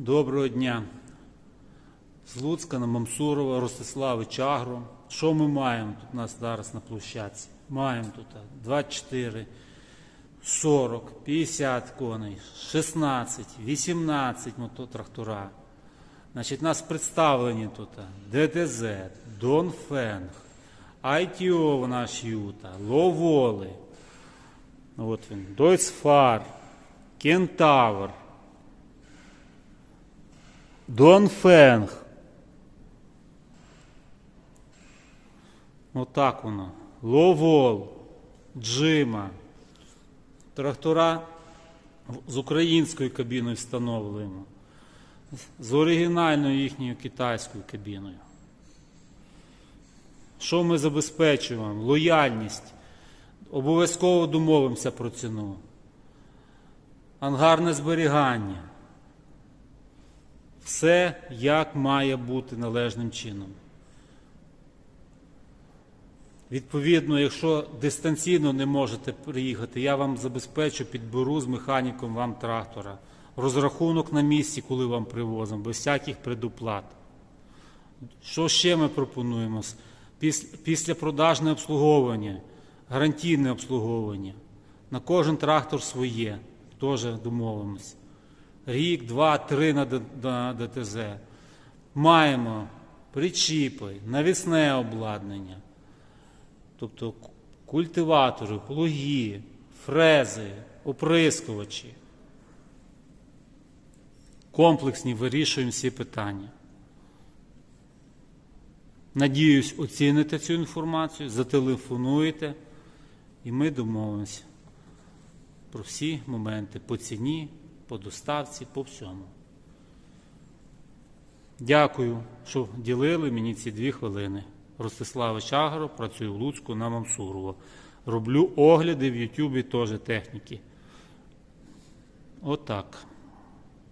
Доброго дня. З Луцька на Мамсурова, Ростислави Чагро. Що ми маємо тут у нас зараз на площадці? Маємо тут 24, 40, 50 коней, 16, 18 мототрактора. Значить, у нас представлені тут ДТЗ, Донфенг, ITO наш Юта, Ловоли, от він, Дойцфар, Кентавр, Донфенг. Отак воно. Ловол, Джима. Трактора з українською кабіною встановлюємо. З оригінальною їхньою китайською кабіною. Що ми забезпечуємо? Лояльність. Обов'язково домовимося про ціну. Ангарне зберігання. Все як має бути належним чином. Відповідно, якщо дистанційно не можете приїхати, я вам забезпечу, підберу з механіком вам трактора. Розрахунок на місці, коли вам привозимо, без всяких предуплат. Що ще ми пропонуємо? Піс- Післяпродажне обслуговування, гарантійне обслуговування. На кожен трактор своє, теж домовимося. Рік, два, три на ДТЗ. Маємо причіпи, навісне обладнання, тобто культиватори, плуги, фрези, оприскувачі. Комплексні вирішуємо всі питання. Надіюсь, оціните цю інформацію, зателефонуєте, і ми домовимося про всі моменти по ціні, по доставці, по всьому. Дякую, що ділили мені ці дві хвилини. Ростислава Чагаро, працюю в Луцьку на Мамсурово. Роблю огляди в Ютубі теж техніки. Отак.